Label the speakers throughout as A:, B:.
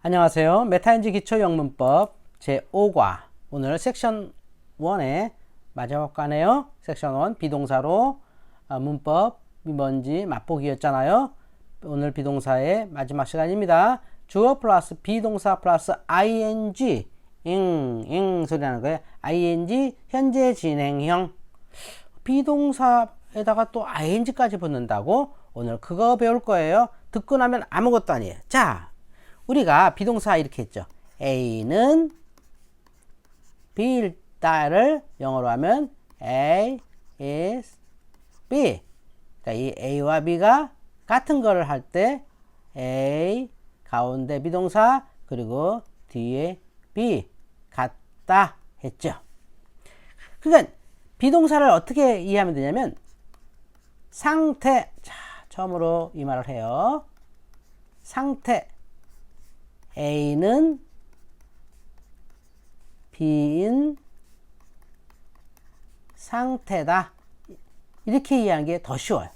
A: 안녕하세요. 메타인지 기초 영문법 제5과 오늘 섹션 1의 마지막 과네요. 섹션 1 비동사로 아, 문법이 뭔지 맛보기였잖아요. 오늘 비동사의 마지막 시간입니다. 주어 플러스 비동사 플러스 ing 잉, 잉 소리 나는 거예요. ing 현재 진행형 비동사에다가 또 ing까지 붙는다고 오늘 그거 배울 거예요. 듣고 나면 아무것도 아니에요. 자, 우리가 비동사 이렇게 했죠. A는 B일 따를 영어로 하면 A is B. 그러니까 이 A와 B가 같은 거를 할 때 A 가운데 비동사 그리고 뒤에 B 같다 했죠. 그러니까 비동사를 어떻게 이해하면 되냐면 상태 자 처음으로 이 말을 해요. 상태 A는 B인 상태다. 이렇게 이해하는 게 더 쉬워요.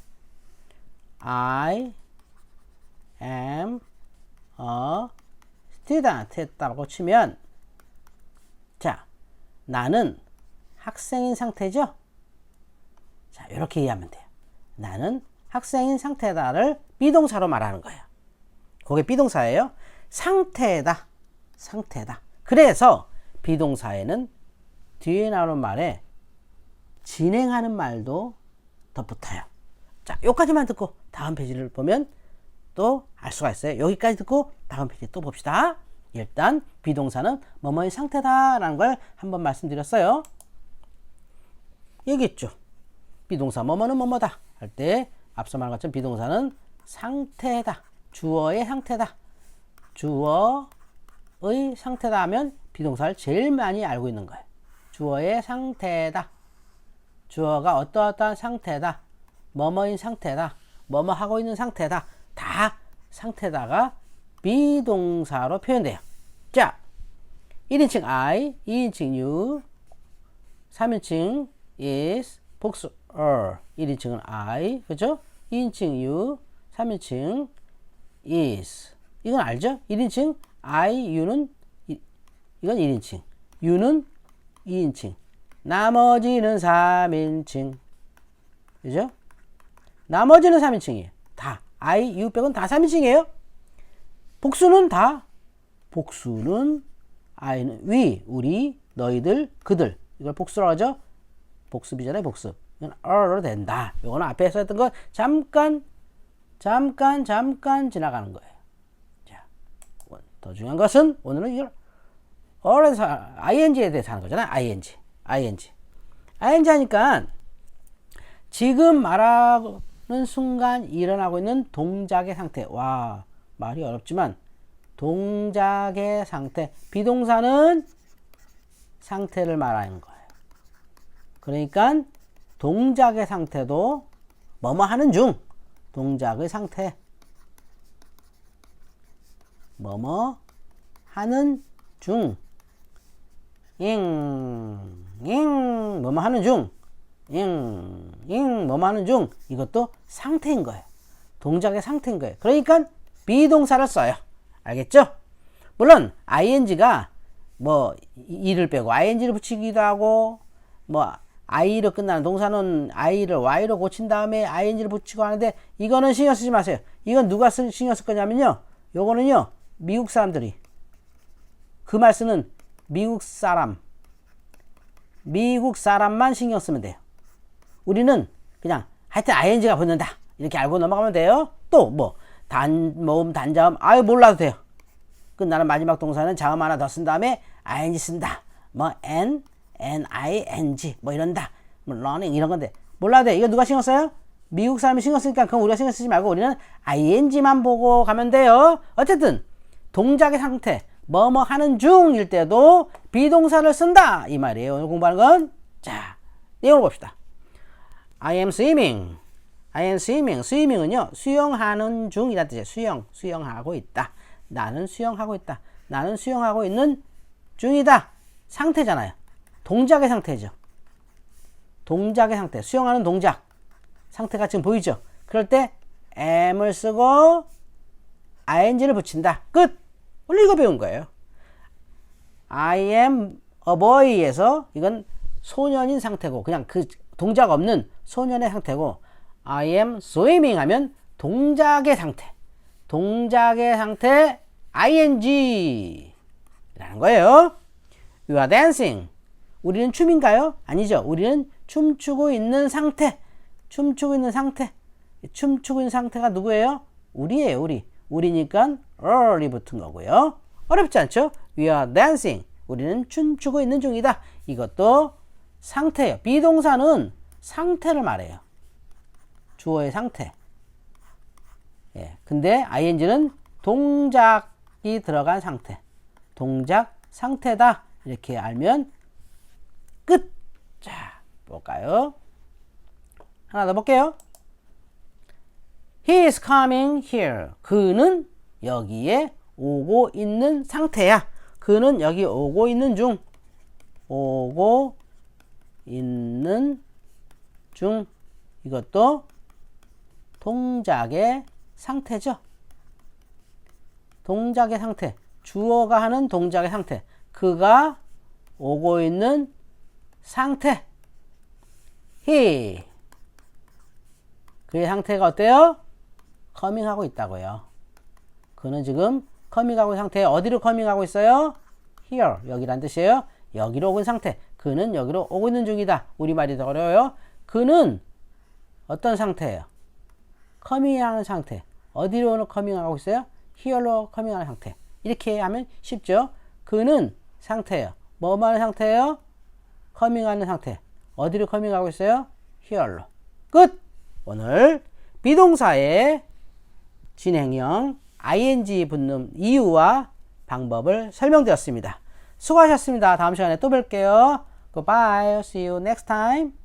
A: I am a student 했다고 치면 자, 나는 학생인 상태죠? 자, 이렇게 이해하면 돼요. 나는 학생인 상태다를 비동사로 말하는 거예요. 그게 비동사예요. 상태다. 상태다. 그래서 비동사에는 뒤에 나오는 말에 진행하는 말도 더 붙어요. 자, 여기까지만 듣고 다음 페이지를 보면 또 알 수가 있어요. 여기까지 듣고 다음 페이지 또 봅시다. 일단 비동사는 뭐뭐의 상태다라는 걸 한번 말씀드렸어요. 얘기했죠. 비동사 뭐뭐는 뭐뭐다 할 때 앞서 말한 것처럼 비동사는 상태다. 주어의 상태다. 주어의 상태다 하면 비동사를 제일 많이 알고 있는 거예요. 주어의 상태다. 주어가 어떠어떠한 상태다. 뭐뭐인 상태다. 뭐뭐 하고 있는 상태다. 다 상태다가 비동사로 표현돼요. 자, 1인칭 I, 2인칭 you, 3인칭 is, 복수 er, 1인칭은 I, 그죠? 2인칭 you, 3인칭 is. 이건 알죠? 1인칭 I, you는 이, 이건 1인칭. you는 2인칭. 나머지는 3인칭. 그죠? 나머지는 3인칭이에요. 다. I, you 빼고는 다 3인칭이에요. 복수는 다. 복수는 I는 we, 우리, 너희들, 그들. 이걸 복수라고 하죠? 복습이잖아요, 복습. 이건 ere로 된다. 이거는 앞에서 했던 거 잠깐, 잠깐, 잠깐 지나가는 거예요. 자, 더 중요한 것은 오늘은 이걸 ere에서 ing에 대해서 하는 거잖아요. ing. ing. ing 하니까 지금 말하는 순간 일어나고 있는 동작의 상태. 와, 말이 어렵지만 동작의 상태. 비동사는 상태를 말하는 거예요. 그러니까 동작의 상태도 뭐뭐 하는 중. 동작의 상태. 뭐뭐 하는 중. 잉, 잉, 뭐뭐 하는 중. 잉, 잉, 뭐뭐 하는 중. 이것도 상태인 거예요. 동작의 상태인 거예요. 그러니까 비동사를 써요. 알겠죠? 물론 ing가 뭐 이를 빼고 ing를 붙이기도 하고 뭐 i로 끝나는 동사는 i를 y로 고친 다음에 ing를 붙이고 하는데 이거는 신경 쓰지 마세요. 이건 누가 쓰, 신경 쓸 거냐면요. 요거는요. 미국 사람들이 그 말 쓰는 미국 사람 미국 사람만 신경 쓰면 돼요. 우리는 그냥 하여튼 ing가 붙는다. 이렇게 알고 넘어가면 돼요. 또 뭐 단 모음 단자음 아유 몰라도 돼요. 끝나는 마지막 동사는 자음 하나 더 쓴 다음에 ing 쓴다. 뭐 n n i n g 뭐 이런다. 뭐 running 이런 건데 몰라도 돼. 이거 누가 신경 써요? 미국 사람이 신경 쓰니까 그건 우리가 신경 쓰지 말고 우리는 ing만 보고 가면 돼요. 어쨌든 동작의 상태 뭐뭐 하는 중일 때도 비동사를 쓴다 이 말이에요. 오늘 공부하는 건 자 내용을 봅시다. I am swimming. I am swimming. swimming은요, 수영하는 중이라 뜻이에요. 수영, 수영하고 있다. 나는 수영하고 있다. 나는 수영하고 있는 중이다. 상태잖아요. 동작의 상태죠. 동작의 상태. 수영하는 동작. 상태가 지금 보이죠? 그럴 때 am을 쓰고 ing를 붙인다. 끝! 원래 이거 배운 거예요. I am a boy에서 이건 소년인 상태고 그냥 그 동작 없는 소년의 상태고 I am swimming 하면 동작의 상태. 동작의 상태 ing 라는 거예요. You are dancing. 우리는 춤인가요? 아니죠. 우리는 춤추고 있는 상태. 춤추고 있는 상태. 춤추고 있는 상태가 누구예요? 우리예요, 우리. 우리니까 early 붙은 거고요. 어렵지 않죠? We are dancing. 우리는 춤추고 있는 중이다. 이것도 상태예요. 비동사는 상태를 말해요. 주어의 상태. 예. 근데 ing는 동작이 들어간 상태. 동작 상태다. 이렇게 알면 끝. 자, 볼까요? 하나 더 볼게요. He is coming here. 그는 여기에 오고 있는 상태야. 그는 여기 오고 있는 중. 오고 있는 중. 이것도 동작의 상태죠. 동작의 상태. 주어가 하는 동작의 상태. 그가 오고 있는 상태. he. 그의 상태가 어때요? 커밍하고 있다고요. 그는 지금 커밍하고 있는 상태에 어디로 커밍하고 있어요? here. 여기란 뜻이에요. 여기로 있는 상태. 그는 여기로 오고 있는 중이다. 우리말이 더 어려워요. 그는 어떤 상태예요? 커밍하는 상태. 어디로 커밍하고 있어요? here로 커밍하는 상태. 이렇게 하면 쉽죠? 그는 상태예요. 뭐 하는 상태예요? 커밍하는 상태. 어디로 커밍하고 있어요? here로. 끝! 오늘 비동사의 진행형 ing 붙는 이유와 방법을 설명드렸습니다. 수고하셨습니다. 다음 시간에 또 뵐게요. Goodbye. See you next time.